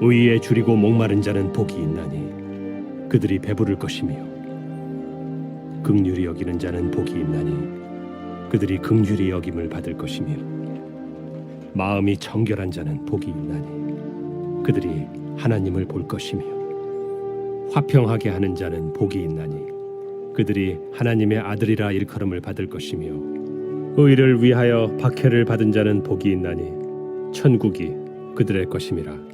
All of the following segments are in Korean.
의에 줄이고 목마른 자는 복이 있나니 그들이 배부를 것이며 극률이 여기는 자는 복이 있나니 그들이 극률이 여김을 받을 것이며 마음이 정결한 자는 복이 있나니 그들이 하나님을 볼 것이며 화평하게 하는 자는 복이 있나니 그들이 하나님의 아들이라 일컬음을 받을 것이며 의를 위하여 박해를 받은 자는 복이 있나니 천국이 그들의 것임이라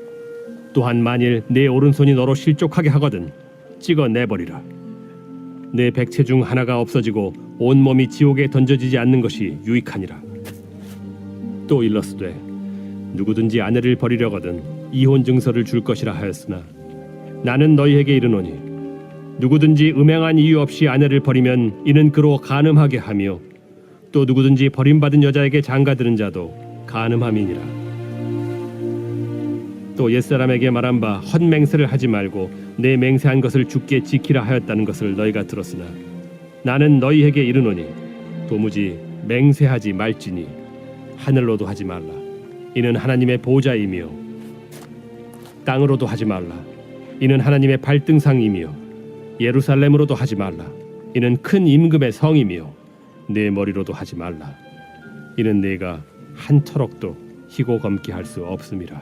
또한 만일 내 오른손이 너로 실족하게 하거든 찍어 내버리라. 내 백체 중 하나가 없어지고 온 몸이 지옥에 던져지지 않는 것이 유익하니라. 또 일러스되 누구든지 아내를 버리려거든 이혼 증서를 줄 것이라 하였으나 나는 너희에게 이르노니 누구든지 음행한 이유 없이 아내를 버리면 이는 그로 간음하게 하며 또 누구든지 버림받은 여자에게 장가드는 자도 간음함이니라. 또 옛사람에게 말한 바 헛맹세를 하지 말고 내 맹세한 것을 주께 지키라 하였다는 것을 너희가 들었으나 나는 너희에게 이르노니 도무지 맹세하지 말지니 하늘로도 하지 말라. 이는 하나님의 보좌이며 땅으로도 하지 말라. 이는 하나님의 발등상이며 예루살렘으로도 하지 말라. 이는 큰 임금의 성이며 내 머리로도 하지 말라. 이는 내가 한 터럭도 희고 검게 할 수 없음이라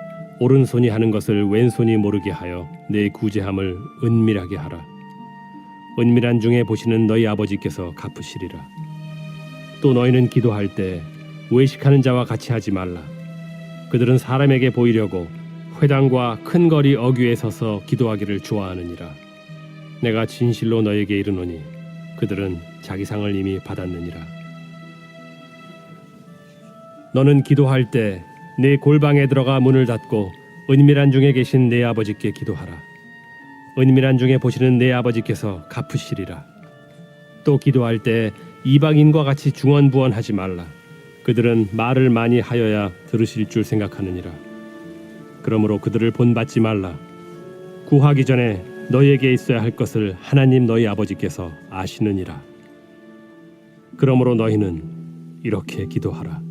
오른손이 하는 것을 왼손이 모르게 하여 내 구제함을 은밀하게 하라. 은밀한 중에 보시는 너희 아버지께서 갚으시리라. 또 너희는 기도할 때 외식하는 자와 같이 하지 말라. 그들은 사람에게 보이려고 회당과 큰 거리 어귀에 서서 기도하기를 좋아하느니라. 내가 진실로 너에게 이르노니 그들은 자기 상을 이미 받았느니라. 너는 기도할 때 내 골방에 들어가 문을 닫고 은밀한 중에 계신 내 아버지께 기도하라. 은밀한 중에 보시는 내 아버지께서 갚으시리라. 또 기도할 때 이방인과 같이 중언부언하지 말라. 그들은 말을 많이 하여야 들으실 줄 생각하느니라. 그러므로 그들을 본받지 말라. 구하기 전에 너희에게 있어야 할 것을 하나님 너희 아버지께서 아시느니라. 그러므로 너희는 이렇게 기도하라.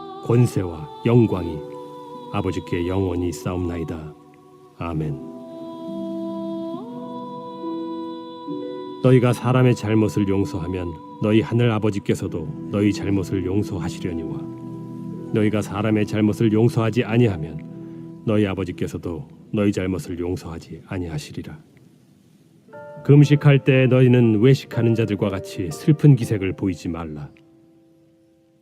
권세와 영광이 아버지께 영원히 싸움나이다. 아멘. 너희가 사람의 잘못을 용서하면 너희 하늘 아버지께서도 너희 잘못을 용서하시려니와 너희가 사람의 잘못을 용서하지 아니하면 너희 아버지께서도 너희 잘못을 용서하지 아니하시리라. 금식할 때 너희는 외식하는 자들과 같이 슬픈 기색을 보이지 말라.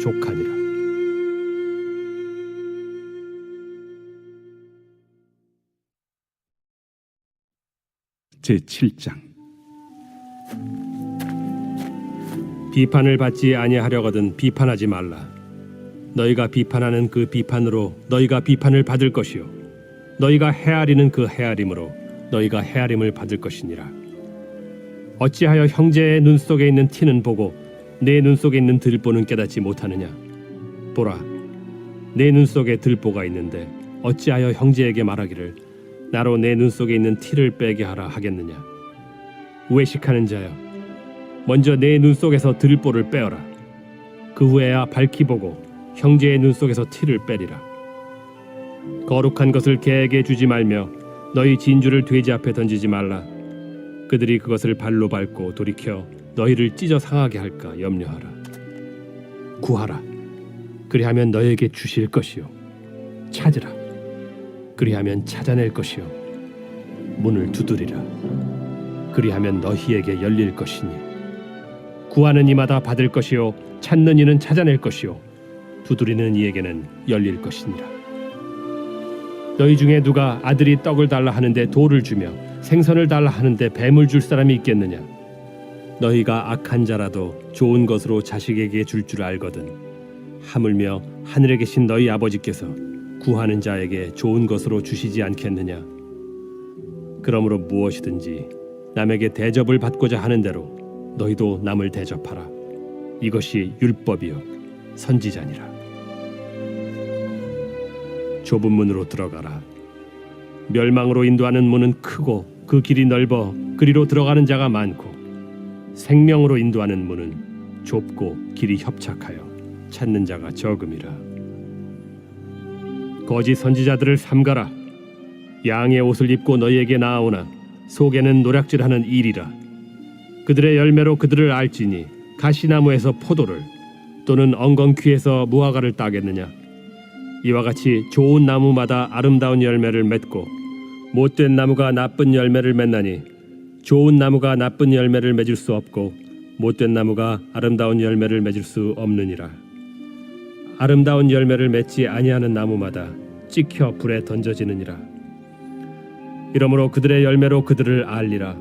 족하니라. 제 7장 비판을 받지 아니하려거든 비판하지 말라. 너희가 비판하는 그 비판으로 너희가 비판을 받을 것이요 너희가 헤아리는 그 헤아림으로 너희가 헤아림을 받을 것이니라. 어찌하여 형제의 눈 속에 있는 티는 보고 내 눈 속에 있는 들보는 깨닫지 못하느냐? 보라, 내 눈 속에 들보가 있는데 어찌하여 형제에게 말하기를 나로 내 눈 속에 있는 티를 빼게 하라 하겠느냐? 외식하는 자여, 먼저 내 눈 속에서 들보를 빼어라. 그 후에야 밝히 보고 형제의 눈 속에서 티를 빼리라. 거룩한 것을 개에게 주지 말며 너희 진주를 돼지 앞에 던지지 말라. 그들이 그것을 발로 밟고 돌이켜 너희를 찢어 상하게 할까 염려하라. 구하라. 그리하면 너희에게 주실 것이요. 찾으라. 그리하면 찾아낼 것이요. 문을 두드리라. 그리하면 너희에게 열릴 것이니 구하는 이마다 받을 것이요 찾는 이는 찾아낼 것이요 두드리는 이에게는 열릴 것이니라 너희 중에 누가 아들이 떡을 달라 하는데 돌을 주며 생선을 달라 하는데 뱀을 줄 사람이 있겠느냐 너희가 악한 자라도 좋은 것으로 자식에게 줄줄 알거든 하물며 하늘에 계신 너희 아버지께서 구하는 자에게 좋은 것으로 주시지 않겠느냐 그러므로 무엇이든지 남에게 대접을 받고자 하는 대로 너희도 남을 대접하라. 이것이 율법이요 선지자니라. 좁은 문으로 들어가라. 멸망으로 인도하는 문은 크고 그 길이 넓어 그리로 들어가는 자가 많고 생명으로 인도하는 문은 좁고 길이 협착하여 찾는 자가 적음이라. 거짓 선지자들을 삼가라. 양의 옷을 입고 너희에게 나아오나 속에는 노략질하는 일이라. 그들의 열매로 그들을 알지니 가시나무에서 포도를 또는 엉겅퀴에서 무화과를 따겠느냐 이와 같이 좋은 나무마다 아름다운 열매를 맺고 못된 나무가 나쁜 열매를 맺나니 좋은 나무가 나쁜 열매를 맺을 수 없고 못된 나무가 아름다운 열매를 맺을 수 없느니라. 아름다운 열매를 맺지 아니하는 나무마다 찍혀 불에 던져지느니라. 이러므로 그들의 열매로 그들을 알리라.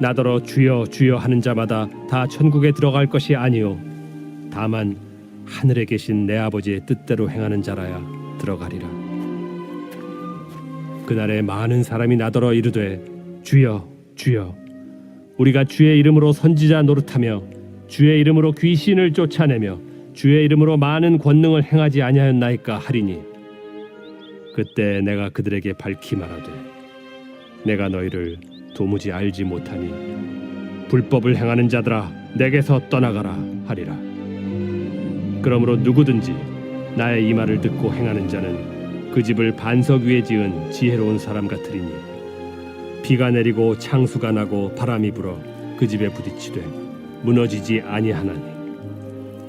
나더러 주여 주여 하는 자마다 다 천국에 들어갈 것이 아니요. 다만 하늘에 계신 내 아버지의 뜻대로 행하는 자라야 들어가리라. 그날에 많은 사람이 나더러 이르되 주여 주여 우리가 주의 이름으로 선지자 노릇하며 주의 이름으로 귀신을 쫓아내며 주의 이름으로 많은 권능을 행하지 아니하였나이까 하리니 그때 내가 그들에게 밝히 말하되 내가 너희를 도무지 알지 못하니 불법을 행하는 자들아 내게서 떠나가라 하리라. 그러므로 누구든지 나의 이 말을 듣고 행하는 자는 그 집을 반석 위에 지은 지혜로운 사람 같으리니 비가 내리고 창수가 나고 바람이 불어 그 집에 부딪히되 무너지지 아니하나니.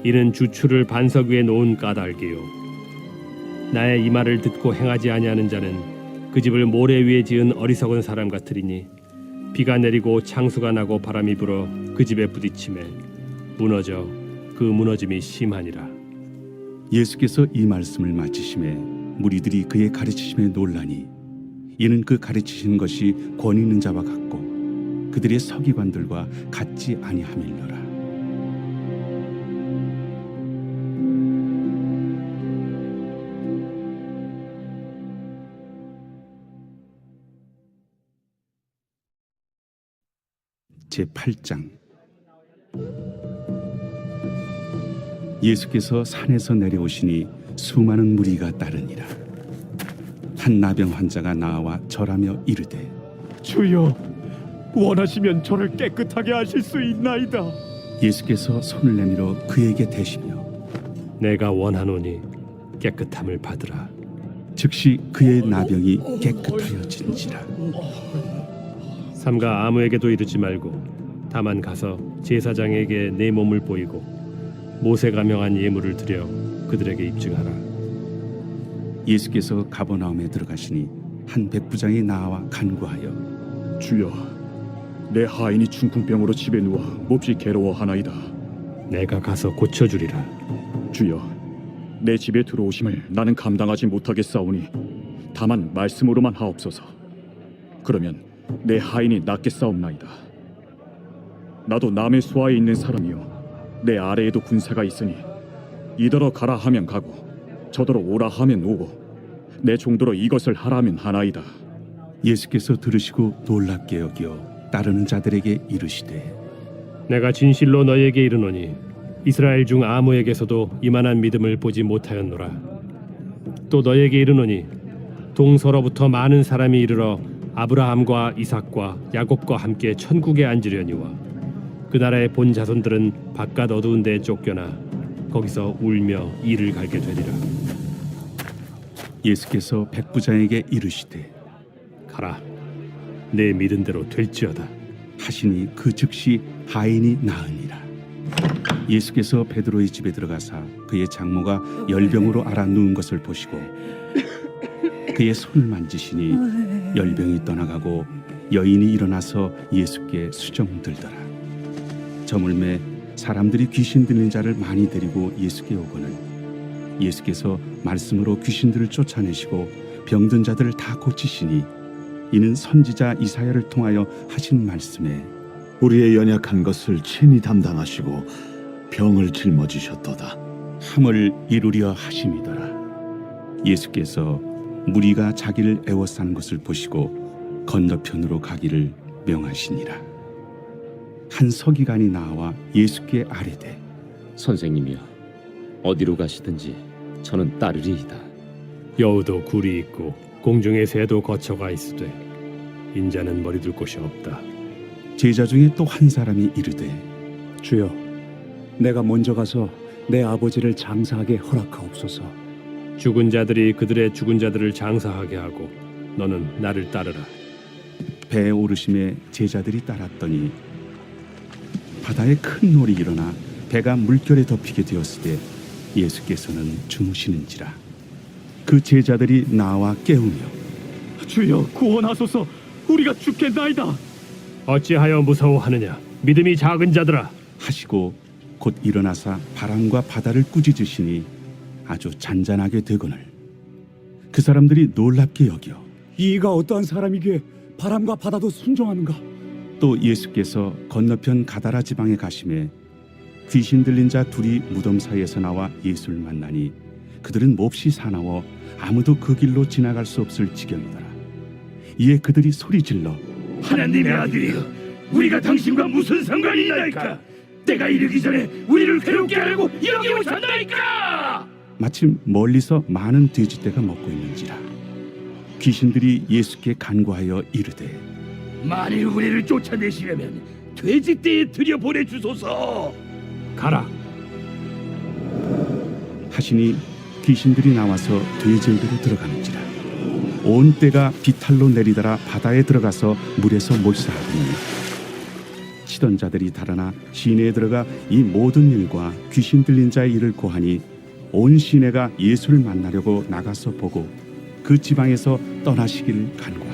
이는 주추를 반석 위에 놓은 까닭이요. 나의 이 말을 듣고 행하지 아니하는 자는 그 집을 모래 위에 지은 어리석은 사람 같으리니 비가 내리고 창수가 나고 바람이 불어 그 집에 부딪힘에 무너져 그 무너짐이 심하니라. 예수께서 이 말씀을 마치심에 무리들이 그의 가르치심에 놀라니 이는 그 가르치신 것이 권위 있는 자와 같고 그들의 서기관들과 같지 아니함일러라. 제 8장. 예수께서 산에서 내려오시니 수많은 무리가 따르니라 한 나병 환자가 나와 절하며 이르되 주여 원하시면 저를 깨끗하게 하실 수 있나이다. 예수께서 손을 내밀어 그에게 대시며 내가 원하노니 깨끗함을 받으라. 즉시 그의 나병이 깨끗하여진지라. 삼가 아무에게도 이르지 말고 다만 가서 제사장에게 내 몸을 보이고 모세가 명한 예물을 드려 그들에게 입증하라 예수께서 가버나움에 들어가시니 한 백부장이 나와 간구하여 주여 내 하인이 중풍병으로 집에 누워 몹시 괴로워하나이다. 내가 가서 고쳐주리라. 주여 내 집에 들어오심을 나는 감당하지 못하겠사오니 다만 말씀으로만 하옵소서. 그러면 내 하인이 낫겠사옵나이다. 나도 남의 수하에 있는 사람이요 내 아래에도 군사가 있으니 이더러 가라 하면 가고 저더러 오라 하면 오고 내 종도로 이것을 하라 하면 하나이다. 예수께서 들으시고 놀랍게 여겨 따르는 자들에게 이르시되 내가 진실로 너희에게 이르노니 이스라엘 중 아무에게서도 이만한 믿음을 보지 못하였노라. 또 너희에게 이르노니 동서로부터 많은 사람이 이르러 아브라함과 이삭과 야곱과 함께 천국에 앉으려니와 그 나라의 본 자손들은 바깥 어두운 데에 쫓겨나 거기서 울며 이를 갈게 되리라 예수께서 백부장에게 이르시되 가라 내 믿은 대로 될지어다 하시니 그 즉시 하인이 나으니라. 예수께서 베드로의 집에 들어가사 그의 장모가 열병으로 알아 누운 것을 보시고 그의 손을 만지시니 열병이 떠나가고 여인이 일어나서 예수께 수정 들더라. 저물매 사람들이 귀신 들린 자를 많이 데리고 예수께 오거늘 예수께서 말씀으로 귀신들을 쫓아내시고 병든 자들을 다 고치시니 이는 선지자 이사야를 통하여 하신 말씀에 우리의 연약한 것을 친히 담당하시고 병을 짊어지셨도다. 함을 이루려 하심이더라. 예수께서 무리가 자기를 애워싼 것을 보시고 건너편으로 가기를 명하시니라. 한 서기관이 나와 예수께 아뢰되 선생님이여 어디로 가시든지 저는 따르리이다. 여우도 굴이 있고 공중의 새도 거처가 있으되 인자는 머리 둘 곳이 없다 제자 중에 또 한 사람이 이르되 주여, 내가 먼저 가서 내 아버지를 장사하게 허락하옵소서. 죽은 자들이 그들의 죽은 자들을 장사하게 하고 너는 나를 따르라 배에 오르심에 제자들이 따랐더니 바다에 큰 놀이 일어나 배가 물결에 덮이게 되었을 때 예수께서는 주무시는지라. 그 제자들이 나와 깨우며 주여 구원하소서. 우리가 죽겠나이다. 어찌하여 무서워하느냐? 믿음이 작은 자들아. 하시고 곧 일어나사 바람과 바다를 꾸짖으시니 아주 잔잔하게 되거늘. 그 사람들이 놀랍게 여겨 이가 어떠한 사람이기에 바람과 바다도 순종하는가? 또 예수께서 건너편 가다라 지방에 가심에 귀신 들린 자 둘이 무덤 사이에서 나와 예수를 만나니 그들은 몹시 사나워 아무도 그 길로 지나갈 수 없을 지경이더라 이에 그들이 소리 질러 하나님의 아들이여 우리가 당신과 무슨 상관이 있나이까 때가 이르기 전에 우리를 괴롭게 하려고 여기 오셨나이까? 마침 멀리서 많은 돼지떼가 먹고 있는지라 귀신들이 예수께 간구하여 이르되 만일 우리를 쫓아내시려면 돼지떼에 들여 보내 주소서. 가라. 하시니 귀신들이 나와서 돼지에게로 들어가는지라. 온 떼가 비탈로 내리더라 바다에 들어가서 물에서 몰사하더니. 치던 자들이 달아나 시내에 들어가 이 모든 일과 귀신 들린 자의 일을 고하니 온 시내가 예수를 만나려고 나가서 보고 그 지방에서 떠나시기를 간구하더라